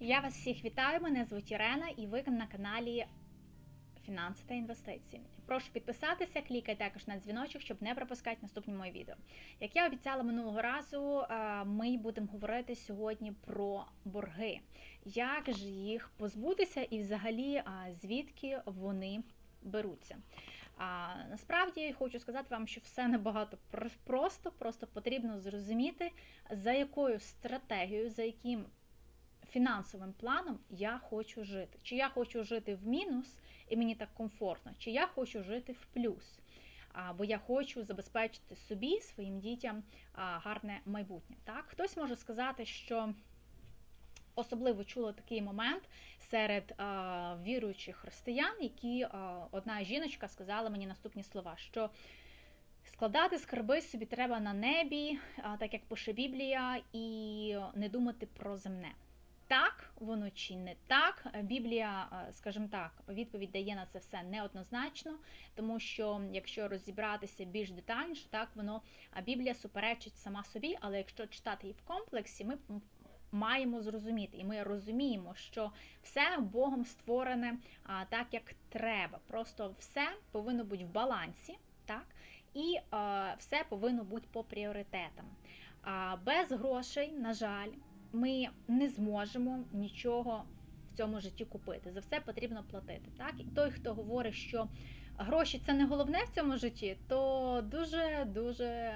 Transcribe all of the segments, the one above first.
Я вас всіх вітаю. Мене звуть Ірена, і ви на каналі Фінанси та інвестиції. Прошу підписатися, клікайте також на дзвіночок, щоб не пропускати наступні мої відео. Як я обіцяла минулого разу, е, ми будемо говорити сьогодні про борги, як ж їх позбутися, і взагалі звідки вони беруться. А насправді хочу сказати вам, що все набагато просто, просто потрібно зрозуміти, за якою стратегією, за яким фінансовим планом я хочу жити. Чи я хочу жити в мінус, і мені так комфортно, чи я хочу жити в плюс. Бо я хочу забезпечити собі, своїм дітям гарне майбутнє. Так? Хтось може сказати, що особливо чула такий момент серед віруючих християн, які одна жіночка сказала мені наступні слова, що складати скарби собі треба на небі, так як пише Біблія, і не думати про земне. Так, воно чи не так. Біблія, е, скажімо так, відповідь дає на це все неоднозначно, тому що якщо розібратися більш детальніше, так воно а Біблія суперечить сама собі, але якщо читати її в комплексі, ми маємо зрозуміти, і ми розуміємо, що все Богом створене так, як треба. Просто все повинно бути в балансі, так, і е, все повинно бути по пріоритетам. Без грошей, на жаль, ми не зможемо нічого в цьому житті купити. За все потрібно платити. Так? І той, хто говорить, що гроші це не головне в цьому житті, то дуже дуже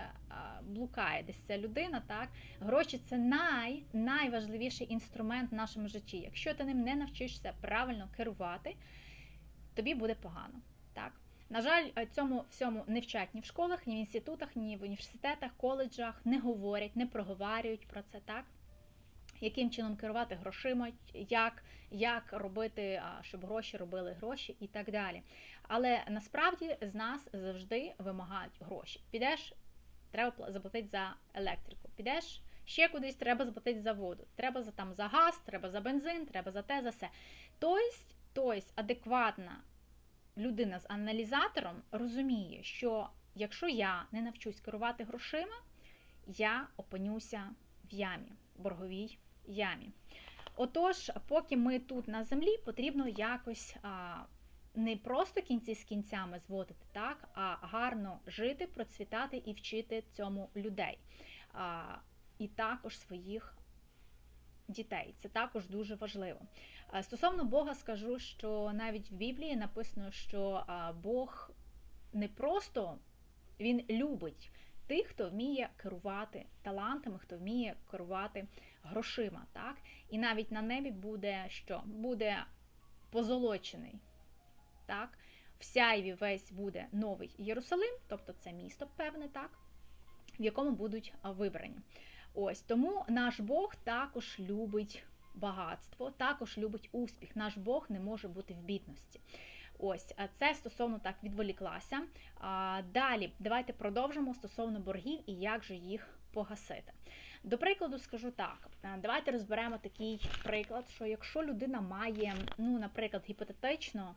блукає десь ця людина. Так? Гроші це най, найважливіший інструмент в нашому житті. Якщо ти ним не навчишся правильно керувати, тобі буде погано. Так? На жаль, цьому всьому не вчать ні в школах, ні в інститутах, ні в університетах, коледжах, не говорять, не проговорюють про це так яким чином керувати грошима, як як робити, щоб гроші робили гроші і так далі. Але насправді з нас завжди вимагають гроші. Підеш, треба заплатити за електрику. Підеш ще кудись, треба заплатити за воду. Треба за там за газ, треба за бензин, треба за те, за все. Тобто, тобто адекватна людина з аналізатором розуміє, що якщо я не навчусь керувати грошима, я опинюся в ямі, борговій ямі. Отож, поки ми тут на землі, потрібно якось а, не просто кінці з кінцями зводити, так, а гарно жити, процвітати і вчити цьому людей. А, І також своїх дітей. Це також дуже важливо. Стосовно Бога, скажу, що навіть в Біблії написано, що Бог не просто Він любить тих, хто вміє керувати талантами, хто вміє керувати грошима. Так? І навіть на небі буде що? Буде позолочений. Так? В сяйві весь буде новий Єрусалим, тобто це місто певне, так? в якому будуть вибрані. Ось Тому наш Бог також любить багатство, також любить успіх. Наш Бог не може бути в бідності. Ось це стосовно так відволіклася. Далі давайте продовжимо стосовно боргів і як же їх погасити. До прикладу, скажу так: давайте розберемо такий приклад, що якщо людина має, ну, наприклад, гіпотетично.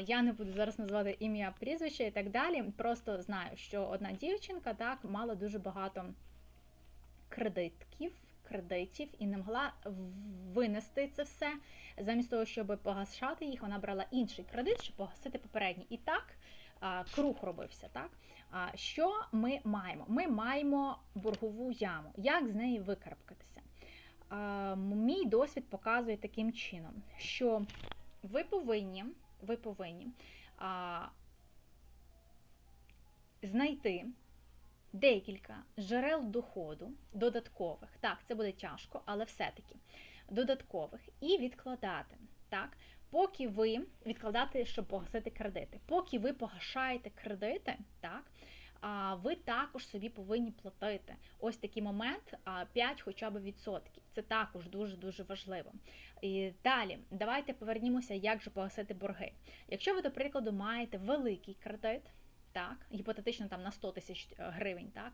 Я не буду зараз назвати ім'я прізвище і так далі. Просто знаю, що одна дівчинка так мала дуже багато кредитків, кредитів і не могла винести це все. Замість того, щоб погашати їх, вона брала інший кредит, щоб погасити попередній. І так круг робився. Так? Що ми маємо? Ми маємо боргову яму. Як з неї викарабкатися? Мій досвід показує таким чином, що ви повинні, ви повинні знайти декілька джерел доходу додаткових. Так, це буде тяжко, але все-таки додаткових, і відкладати. Так, Поки ви відкладати, щоб погасити кредити. Поки ви погашаєте кредити, так, А ви також собі повинні платити. Ось такий момент 5 хоча б відсотків. Це також дуже-дуже важливо. І Далі, давайте повернімося, як же погасити борги. Якщо ви, до прикладу, маєте великий кредит, так, гіпотетично там на 100 тисяч е, гривень. так.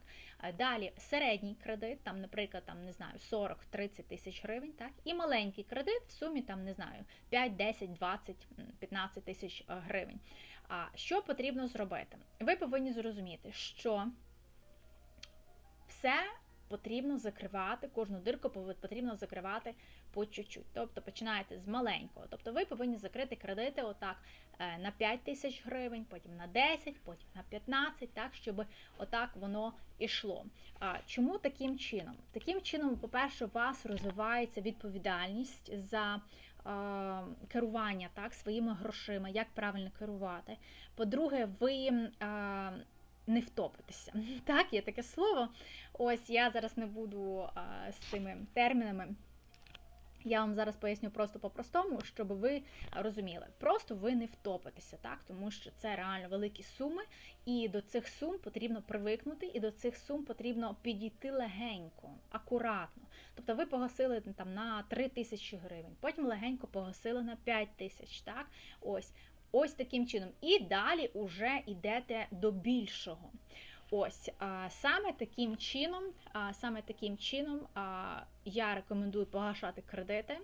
Далі середній кредит, там, наприклад, там, не знаю, 40-30 тисяч гривень, так, і маленький кредит в сумі там, не знаю, 5, 10, 20, 15 тисяч е, гривень. А що потрібно зробити? Ви повинні зрозуміти, що все потрібно закривати кожну дирку, потрібно закривати по чуть-чуть. Тобто починаєте з маленького. Тобто ви повинні закрити кредити отак е, на 5 тисяч гривень, потім на 10, потім на 15, так, щоб отак воно ішло. А чому таким чином? Таким чином, по-перше, у вас розвивається відповідальність за е, керування так, своїми грошима, як правильно керувати. По-друге, ви е, не втопитеся. Так, є таке слово. Ось я зараз не буду е, з цими термінами. Я вам зараз поясню просто по-простому, щоб ви розуміли. Просто ви не втопитеся, так? тому що це реально великі суми, і до цих сум потрібно привикнути, і до цих сум потрібно підійти легенько, акуратно. Тобто ви погасили там на 3 тисячі гривень, потім легенько погасили на 5 тисяч. Так? Ось. Ось таким чином. І далі уже йдете до більшого. Ось саме таким чином, саме таким чином я рекомендую погашати кредити,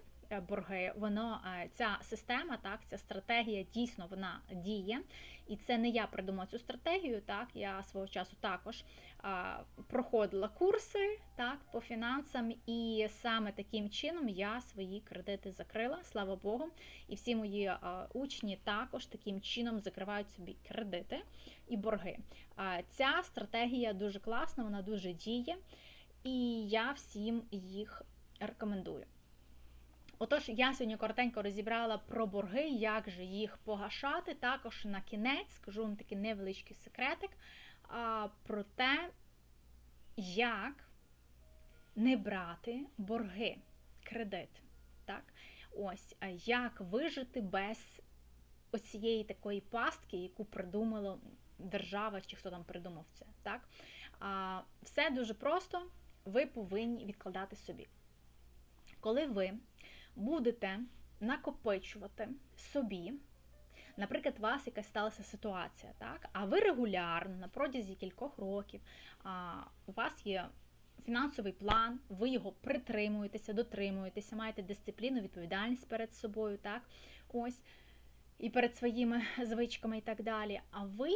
борги. Воно е, ця система, так, ця стратегія дійсно вона діє. І це не я придумала цю стратегію. Так, я свого часу також а, проходила курси так, по фінансам, і саме таким чином я свої кредити закрила, слава Богу. І всі мої а, учні також таким чином закривають собі кредити і борги. А, Ця стратегія дуже класна, вона дуже діє, і я всім їх рекомендую. Отож, я сьогодні коротенько розібрала про борги, як же їх погашати. Також на кінець скажу вам такий невеличкий секретик про те, як не брати борги, кредит. Так? Ось, як вижити без оцієї такої пастки, яку придумала держава чи хто там придумав це. Так? Все дуже просто, ви повинні відкладати собі. Коли ви будете накопичувати собі, наприклад, у вас якась сталася ситуація, так? а ви регулярно на протязі кількох років а, у вас є фінансовий план, ви його притримуєтеся, дотримуєтеся, маєте дисципліну, відповідальність перед собою, так? Ось, і перед своїми звичками і так далі. А ви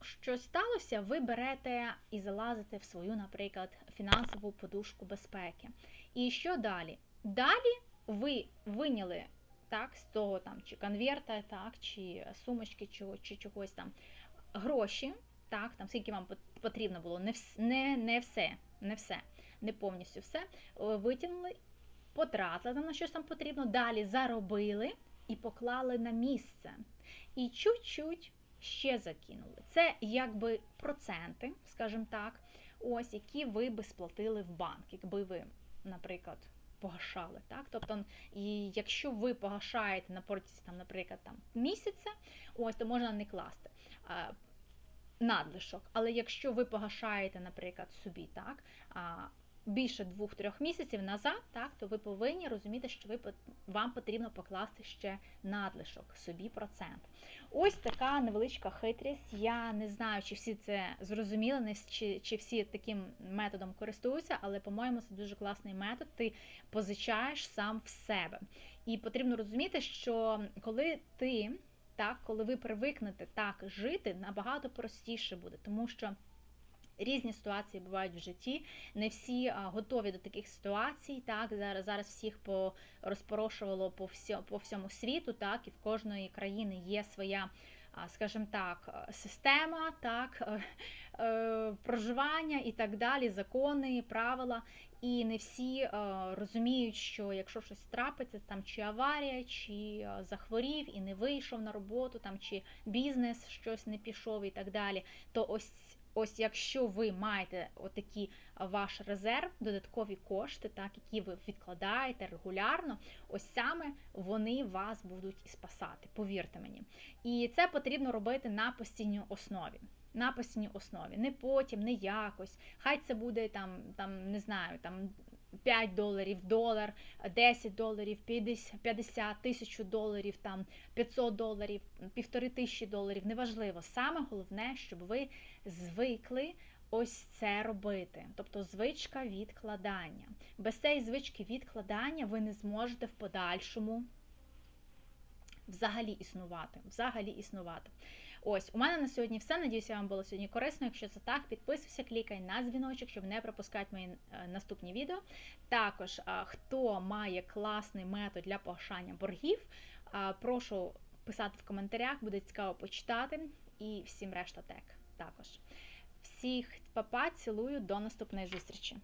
що сталося, ви берете і залазите в свою, наприклад, фінансову подушку безпеки. І що далі? Далі ви виняли так, з того там, чи конверта, так, чи сумочки, чи, чи чогось там гроші, так, там, скільки вам потрібно було, не, не, не все, не все, не повністю все. Витягнули, потратили на щось там потрібно, далі заробили і поклали на місце. І чуть-чуть ще закинули. Це якби проценти, скажімо так, ось які ви би сплатили в банк, якби ви, наприклад, погашали. Так? Тобто, і якщо ви погашаєте на протязі, там, наприклад, там, місяця, ось, то можна не класти надлишок. Але якщо ви погашаєте, наприклад, собі так, більше двох-трьох місяців назад, так, то ви повинні розуміти, що ви, вам потрібно покласти ще надлишок, собі процент. Ось така невеличка хитрість. Я не знаю, чи всі це зрозуміли, чи, чи всі таким методом користуються, але, по-моєму, це дуже класний метод. Ти позичаєш сам в себе. І потрібно розуміти, що коли ти, так, коли ви привикнете так жити, набагато простіше буде, тому що. Різні ситуації бувають в житті, не всі готові до таких ситуацій. Так зараз зараз всіх по розпорошувало по всьому, по всьому світу. Так і в кожної країни є своя, скажімо так, система, так е, е, проживання і так далі, закони, правила. І не всі е, розуміють, що якщо щось трапиться, там чи аварія, чи захворів і не вийшов на роботу, там чи бізнес щось не пішов і так далі, то ось. Ось якщо ви маєте отакі ваш резерв, додаткові кошти, так, які ви відкладаєте регулярно, ось саме вони вас будуть і спасати, повірте мені. І це потрібно робити на постійній основі. На постійній основі, не потім, не якось. Хай це буде там, там не знаю, там 5 доларів, долар, 10 доларів, 50 тисяч доларів, там 500 доларів, півтори тисячі доларів. Неважливо. Саме головне, щоб ви звикли ось це робити. Тобто звичка відкладання. Без цієї звички відкладання ви не зможете в подальшому взагалі існувати. Взагалі існувати. Ось, у мене на сьогодні все. Надіюся, вам було сьогодні корисно. Якщо це так, підписуйся, клікай на дзвіночок, щоб не пропускати мої е, наступні відео. Також, хто має класний метод для погашання боргів, прошу писати в коментарях, буде цікаво почитати. І всім решта тек також. Всіх папа, цілую, до наступної зустрічі.